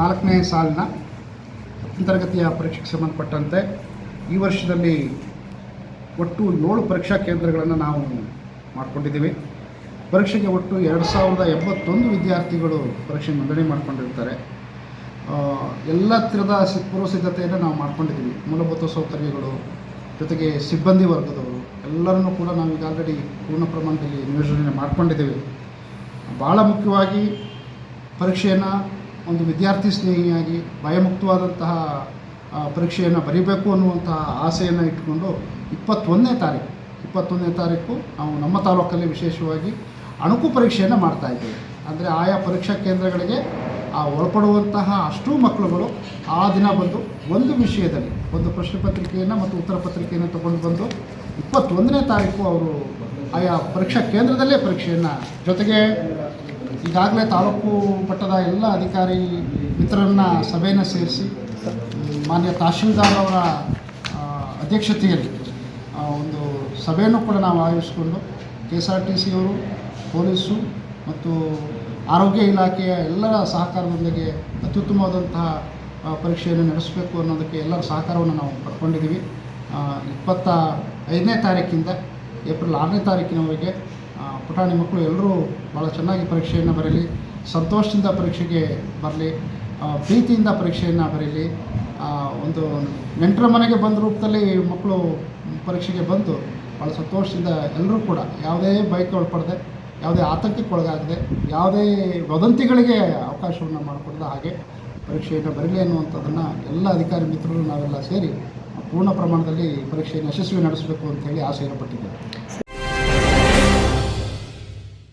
ನಾಲ್ಕನೇ ಸಾಲಿನ ಅಂತರ್ಗತಿಯ ಪರೀಕ್ಷೆಗೆ ಸಂಬಂಧಪಟ್ಟಂತೆ ಈ ವರ್ಷದಲ್ಲಿ ಒಟ್ಟು ಏಳು ಪರೀಕ್ಷಾ ಕೇಂದ್ರಗಳನ್ನು ನಾವು ಮಾಡಿಕೊಂಡಿದ್ದೀವಿ. ಪರೀಕ್ಷೆಗೆ ಒಟ್ಟು ಎರಡು ಸಾವಿರದ ಎಂಬತ್ತೊಂದು ವಿದ್ಯಾರ್ಥಿಗಳು ಪರೀಕ್ಷೆ ನೋಂದಣಿ ಮಾಡ್ಕೊಂಡಿರ್ತಾರೆ. ಎಲ್ಲ ಥರದ ಪೂರ್ವ ಸಿದ್ಧತೆಯನ್ನು ನಾವು ಮಾಡ್ಕೊಂಡಿದ್ದೀವಿ. ಮೂಲಭೂತ ಸೌಕರ್ಯಗಳು ಜೊತೆಗೆ ಸಿಬ್ಬಂದಿ ವರ್ಗದವರು ಎಲ್ಲರನ್ನೂ ಕೂಡ ನಾವು ಈಗ ಆಲ್ರೆಡಿ ಪೂರ್ಣ ಪ್ರಮಾಣದಲ್ಲಿ ನಿಯೋಜನೆ ಮಾಡ್ಕೊಂಡಿದ್ದೀವಿ. ಭಾಳ ಮುಖ್ಯವಾಗಿ ಪರೀಕ್ಷೆಯನ್ನು ಒಂದು ವಿದ್ಯಾರ್ಥಿ ಸ್ನೇಹಿಯಾಗಿ ಭಯಮುಕ್ತವಾದಂತಹ ಪರೀಕ್ಷೆಯನ್ನು ಬರೀಬೇಕು ಅನ್ನುವಂತಹ ಆಸೆಯನ್ನು ಇಟ್ಕೊಂಡು ಇಪ್ಪತ್ತೊಂದನೇ ತಾರೀಕು ಇಪ್ಪತ್ತೊಂದನೇ ತಾರೀಕು ನಾವು ನಮ್ಮ ತಾಲೂಕಲ್ಲಿ ವಿಶೇಷವಾಗಿ ಅಣುಕು ಪರೀಕ್ಷೆಯನ್ನು ಮಾಡ್ತಾ ಇದ್ದೇವೆ. ಅಂದರೆ ಆಯಾ ಪರೀಕ್ಷಾ ಕೇಂದ್ರಗಳಿಗೆ, ಆ, ಒಳಪಡುವಂತಹ ಅಷ್ಟೂ ಮಕ್ಕಳುಗಳು ಆ ದಿನ ಬಂದು ಒಂದು ವಿಷಯದಲ್ಲಿ, ಒಂದು ಪ್ರಶ್ನೆ ಪತ್ರಿಕೆಯನ್ನು ಮತ್ತು ಉತ್ತರ ಪತ್ರಿಕೆಯನ್ನು ತಗೊಂಡು ಬಂದು ಇಪ್ಪತ್ತೊಂದನೇ ತಾರೀಕು ಅವರು ಆಯಾ ಪರೀಕ್ಷಾ ಕೇಂದ್ರದಲ್ಲೇ ಪರೀಕ್ಷೆಯನ್ನು ಜೊತೆಗೆ ಈಗಾಗಲೇ ತಾಲೂಕು ಮಟ್ಟದ ಎಲ್ಲ ಅಧಿಕಾರಿ ಮಿತ್ರರನ್ನ ಸಭೆಯನ್ನು ಸೇರಿಸಿ, ಮಾನ್ಯ ತಹಶೀಲ್ದಾರ್ ಅವರ ಅಧ್ಯಕ್ಷತೆಯಲ್ಲಿ ಒಂದು ಸಭೆಯನ್ನು ಕೂಡ ನಾವು ಆಯೋಜಿಸಿಕೊಂಡು ಕೆ ಎಸ್ ಆರ್ ಟಿ ಸಿಯವರು ಪೊಲೀಸು ಮತ್ತು ಆರೋಗ್ಯ ಇಲಾಖೆಯ ಎಲ್ಲರ ಸಹಕಾರದೊಂದಿಗೆ ಅತ್ಯುತ್ತಮವಾದಂತಹ ಪರೀಕ್ಷೆಯನ್ನು ನಡೆಸಬೇಕು ಅನ್ನೋದಕ್ಕೆ ಎಲ್ಲರ ಸಹಕಾರವನ್ನು ನಾವು ಪಡ್ಕೊಂಡಿದ್ದೀವಿ. ಇಪ್ಪತ್ತ ಐದನೇ ತಾರೀಕಿಂದ, ಏಪ್ರಿಲ್ ಆರನೇ ತಾರೀಕಿನವರೆಗೆ ಪುಟಾಣಿ ಮಕ್ಕಳು ಎಲ್ಲರೂ ಭಾಳ ಚೆನ್ನಾಗಿ ಪರೀಕ್ಷೆಯನ್ನು ಬರೀಲಿ, ಸಂತೋಷದಿಂದ ಪರೀಕ್ಷೆಗೆ ಬರಲಿ ಪ್ರೀತಿಯಿಂದ ಪರೀಕ್ಷೆಯನ್ನು ಬರೀಲಿ. ಒಂದು ನೆಂಟರ ಮನೆಗೆ ಬಂದ ರೂಪದಲ್ಲಿ ಮಕ್ಕಳು ಪರೀಕ್ಷೆಗೆ ಬಂದು ಭಾಳ ಸಂತೋಷದಿಂದ ಎಲ್ಲರೂ ಕೂಡ ಯಾವುದೇ ಬೈಕ್ ಒಳಪಡದೆ ಯಾವುದೇ ಆತಂಕಕ್ಕೆ ಒಳಗಾಗದೆ ಯಾವುದೇ ವದಂತಿಗಳಿಗೆ ಅವಕಾಶವನ್ನು ಮಾಡಿಕೊಡದ ಹಾಗೆ ಪರೀಕ್ಷೆಯನ್ನು ಬರಲಿ ಅನ್ನುವಂಥದ್ದನ್ನು ಎಲ್ಲ ಅಧಿಕಾರಿ ಮಿತ್ರರು ನಾವೆಲ್ಲ ಸೇರಿ ಪೂರ್ಣ ಪ್ರಮಾಣದಲ್ಲಿ ಪರೀಕ್ಷೆಯನ್ನು ಯಶಸ್ವಿ ನಡೆಸಬೇಕು ಅಂತೇಳಿ ಆಸೆಯನ್ನು ಪಟ್ಟಿದ್ದೇವೆ.